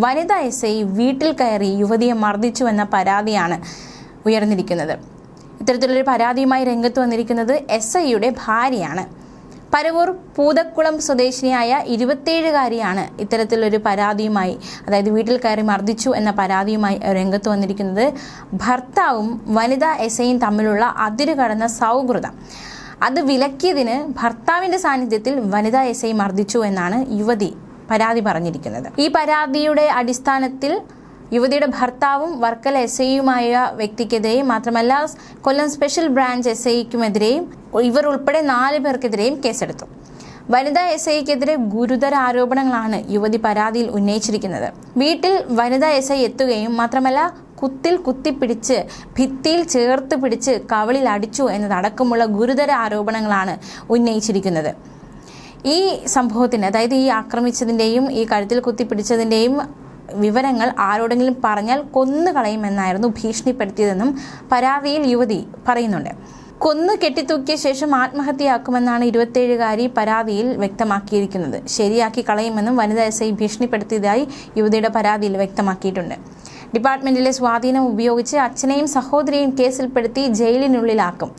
വനിതാ S I വീട്ടിൽ കയറി യുവതിയെ മർദ്ദിച്ചുവെന്ന പരാതിയാണ് ഉയർന്നിരിക്കുന്നത്. ഇത്തരത്തിലൊരു പരാതിയുമായി രംഗത്ത് വന്നിരിക്കുന്നത് എസ് ഐയുടെ ഭാര്യയാണ്. പരവൂർ പൂതക്കുളം സ്വദേശിനിയായ ഇരുപത്തേഴുകാരിയാണ് ഇത്തരത്തിലൊരു പരാതിയുമായി അതായത് വീട്ടിൽ കയറി മർദ്ദിച്ചു എന്ന പരാതിയുമായി രംഗത്ത് വന്നിരിക്കുന്നത് ഭർത്താവും വനിതാ എസ് ഐയും തമ്മിലുള്ള അതിരുകടന്ന സൗഹൃദം. അത് വിലക്കിയതിന് ഭർത്താവിന്റെ സാന്നിധ്യത്തിൽ വനിതാ എസ് ഐ മർദ്ദിച്ചു എന്നാണ് യുവതി പരാതി പറഞ്ഞിരിക്കുന്നത്. ഈ പരാതിയുടെ അടിസ്ഥാനത്തിൽ യുവതിയുടെ ഭർത്താവും വർക്കല എസ് ഐയുമായ വ്യക്തിക്കെതിരെയും മാത്രമല്ല കൊല്ലം സ്പെഷ്യൽ ബ്രാഞ്ച് എസ് ഐക്കുമെതിരെയും ഇവർ ഉൾപ്പെടെ നാല് പേർക്കെതിരെയും കേസെടുത്തു. വനിതാ എസ് ഐക്കെതിരെ ഗുരുതര ആരോപണങ്ങളാണ് യുവതി പരാതിയിൽ ഉന്നയിച്ചിരിക്കുന്നത്. വീട്ടിൽ വനിതാ എസ് ഐ എത്തുകയും മാത്രമല്ല കുത്തിൽ കുത്തിപ്പിടിച്ച് ഭിത്തിയിൽ ചേർത്ത് പിടിച്ച് കവളിൽ അടിച്ചു എന്നതടക്കമുള്ള ഗുരുതര ആരോപണങ്ങളാണ് ഉന്നയിച്ചിരിക്കുന്നത്. ഈ സംഭവത്തിന് അതായത് ഈ ആക്രമിച്ചതിന്റെയും ഈ കഴുത്തിൽ കുത്തിപ്പിടിച്ചതിന്റെയും വിവരങ്ങൾ ആരോടെങ്കിലും പറഞ്ഞാൽ കൊന്നുകളയുമെന്നായിരുന്നു ഭീഷണിപ്പെടുത്തിയതെന്നും പരാതിയിൽ യുവതി പറയുന്നുണ്ട്. കൊന്ന് കെട്ടിത്തൂക്കിയ ശേഷം ആത്മഹത്യയാക്കുമെന്നാണ് ഇരുപത്തേഴുകാരി പരാതിയിൽ വ്യക്തമാക്കിയിരിക്കുന്നത്. ശരിയാക്കി കളയുമെന്നും വനിതാ എസ് ഐ ഭീഷണിപ്പെടുത്തിയതായി യുവതിയുടെ പരാതിയിൽ വ്യക്തമാക്കിയിട്ടുണ്ട്. ഡിപ്പാർട്ട്മെന്റിലെ സ്വാധീനം ഉപയോഗിച്ച് അച്ഛനെയും സഹോദരിയെയും കേസിൽപ്പെടുത്തി ജയിലിനുള്ളിലാക്കും.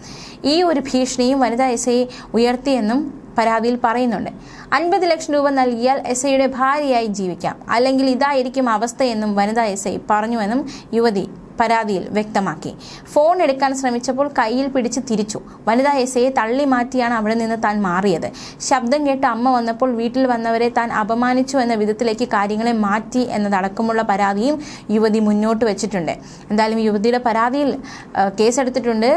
ഈ ഒരു ഭീഷണിയും വനിതാ എസ് ഐ ഉയർത്തിയെന്നും പരാതിയിൽ പറയുന്നുണ്ട്. അൻപത് ലക്ഷം രൂപ നൽകിയാൽ എസ് ഐയുടെ ഭാര്യയായി ജീവിക്കാം. അല്ലെങ്കിൽ ഇതായിരിക്കും അവസ്ഥയെന്നും വനിതാ എസ് ഐ പറഞ്ഞുവെന്നും യുവതി പരാതിയിൽ വ്യക്തമാക്കി. ഫോൺ എടുക്കാൻ ശ്രമിച്ചപ്പോൾ കയ്യിൽ പിടിച്ച് തിരിച്ചു. വനിതാ എസ് ഐയെ തള്ളി മാറ്റിയാണ് അവിടെ നിന്ന് താൻ മാറിയത്. ശബ്ദം കേട്ട് അമ്മ വന്നപ്പോൾ വീട്ടിൽ വന്നവരെ താൻ അപമാനിച്ചു എന്ന വിധത്തിലേക്ക് കാര്യങ്ങളെ മാറ്റി എന്നതടക്കമുള്ള പരാതിയും യുവതി മുന്നോട്ട് വെച്ചിട്ടുണ്ട്. എന്തായാലും യുവതിയുടെ പരാതിയിൽ കേസെടുത്തിട്ടുണ്ട്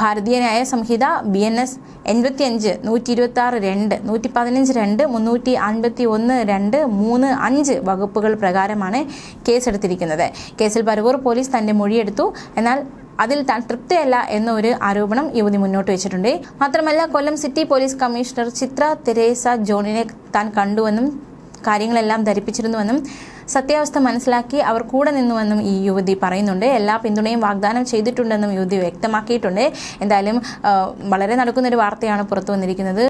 ഭാരതീയ ന്യായ സംഹിത ബി എൻ എസ് എൺപത്തി അഞ്ച് നൂറ്റി ഇരുപത്തി ആറ് രണ്ട് നൂറ്റി പതിനഞ്ച് രണ്ട് മുന്നൂറ്റി അൻപത്തി ഒന്ന് രണ്ട് മൂന്ന് അഞ്ച് വകുപ്പുകൾ പ്രകാരമാണ് കേസെടുത്തിരിക്കുന്നത്. കേസിൽ പരവൂർ പോലീസ് തന്റെ മൊഴിയെടുത്തു. എന്നാൽ അതിൽ താൻ തൃപ്തിയല്ല എന്നൊരു ആരോപണം യുവതി മുന്നോട്ട് വെച്ചിട്ടുണ്ട്. മാത്രമല്ല Kollam city police commissioner Chitra Teresa ജോണിനെ താൻ കണ്ടുവെന്നും കാര്യങ്ങളെല്ലാം ധരിപ്പിച്ചിരുന്നുവെന്നും സത്യാവസ്ഥ മനസ്സിലാക്കി അവർ കൂടെ നിന്നുവെന്നും ഈ യുവതി പറയുന്നുണ്ട്. എല്ലാ പിന്തുണയും വാഗ്ദാനം ചെയ്തിട്ടുണ്ടെന്നും യുവതി വ്യക്തമാക്കിയിട്ടുണ്ട്. എന്തായാലും വളരെ നടക്കുന്നൊരു വാർത്തയാണ് പുറത്തു വന്നിരിക്കുന്നത്.